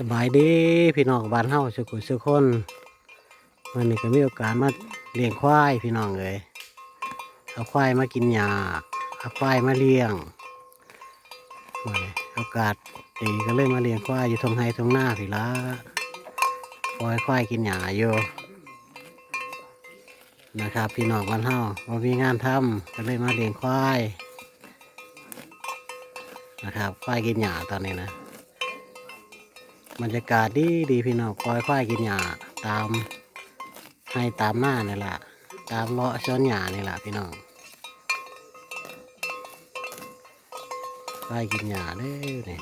สบายดีพี่น้องบ้านเฮาสุขุสุขคนวันนี้ก็มีโอกาสมาเลี้ยงควายพี่น้องเลยเอาควายมากินหญ้าเอาควายมาเลี้ยงวันนี้โอกาสดีก็เลยมาเลี้ยงควายอยู่ทงไฮทงหน้าพี่ละปล่อยควายกินหญ้าอยู่นะครับพี่น้องบ้านเฮาบ่มีงานทำก็เลยมาเลี้ยงควายนะครับควายกินหญ้าตอนนี้นะ บรรยากาศดีดีพี่น้องปล่อยควายกินหญ้าตามให้ตามหน้านี่แหละตามเลาะช้อนหญ้านี่แหละพี่น้องควายกินหญ้าเด้อนี่